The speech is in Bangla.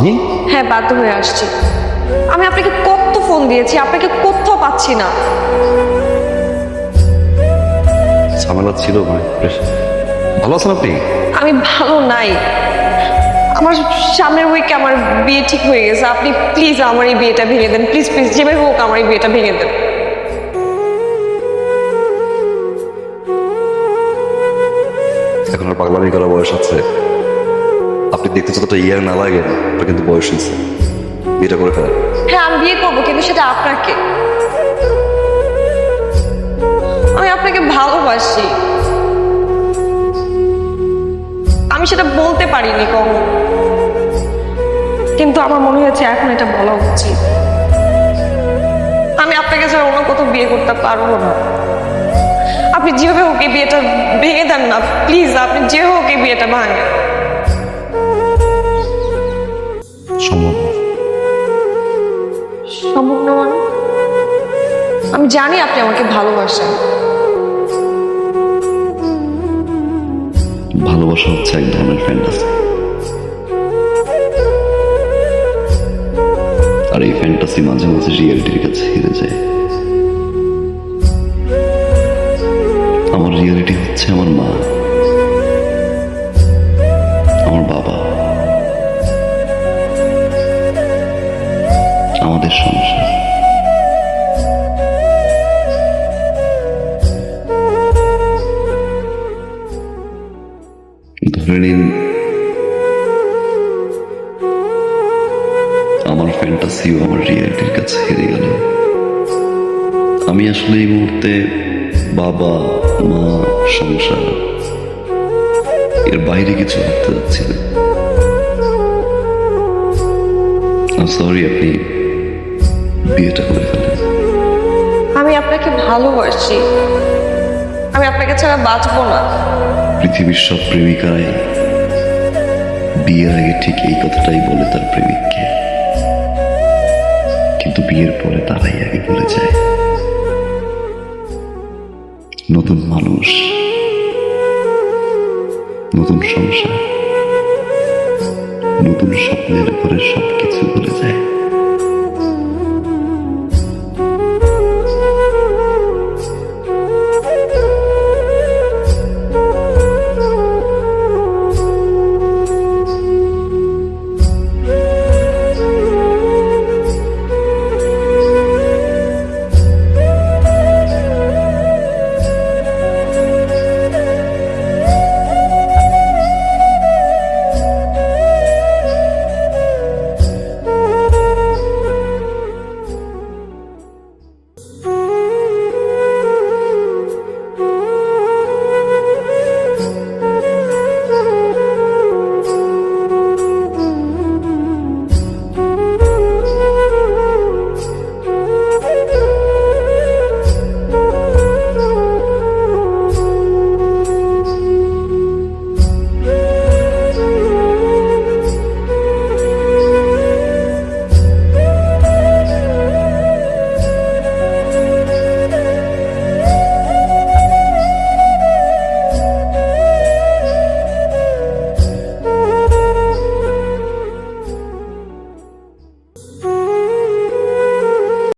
আপনি? হ্যাঁ বাধ্য হয়ে আসছি। আমি আপনাকে কত ফোন দিয়েছি আপনাকে কোথাও পাচ্ছি না। ঝামেলা ছিল মানে বেশ। ভালো আছেন আপনি? আমি ভালো নাই। আমার সামনের উইকে আমার বিয়ে ঠিক হয়ে গেছে। আপনি প্লিজ আমার এই বিয়েটা ভেঙে দেন। প্লিজ প্লিজ যেভাবে হোক আমার এই বিয়েটা ভেঙে দেন। এখন আর পাগলামি করার বয়স আছে। আপনি দেখতে যতটা ইয়ার না লাগে ওটা কিন্তু বয়স হয়েছে। বিয়েটা করে ফেলেন। হ্যাঁ আমি বিয়ে করব, কিন্তু সেটা আপনাকে। আমি আপনাকে ভালোবাসি। আমি সেটা বলতে পারিনি কখন। কিন্তু আমার মনে হয়েছে এখন এটা বলা উচিত। আমি আপনাকে ছাড়া অন্য কোথাও বিয়ে করতে পারব না। আপনি যেভাবে হোক এই বিয়েটা ভেঙে দেন না, প্লিজ, আপনি যেভাবে হোক এই বিয়েটা ভাঙেন। জানি আপনি আমাকে ভালোবাসেন। ভালোবাসা হচ্ছে এক ধরনের ফ্যান্টাসি আর এই ফ্যান্টাসি মাঝে মাঝে রিয়েলিটির কাছে হেরে যায়। আমার রিয়েলিটি হচ্ছে আমার মা। আমার বাবা। আমাদের সংসার। নিন আমার ফ্যান্টাসিও আমার রিয়েলিটির কাছে হেরে গেল। আমি আসলে এই মুহূর্তে বাবা, মা, সংসার, এর বাইরে কিছু ভাবতে যাচ্ছি না। সরি আপনি বিয়েটা করে ফেলেন। আমি আপনাকে ভালোবাসি। আমি আপনাকে ছাড়া বাঁচবো না। পৃথিবীর সব প্রেমিকারাই বিয়ের আগে ঠিক এই কথাটাই বলে তার প্রেমিককে। কিন্তু বিয়ের পরে তারাই আগে বলে যায়, নতুন মানুষ, নতুন সংসার, নতুন স্বপ্নের উপরে সবকিছু ভুলে যায়।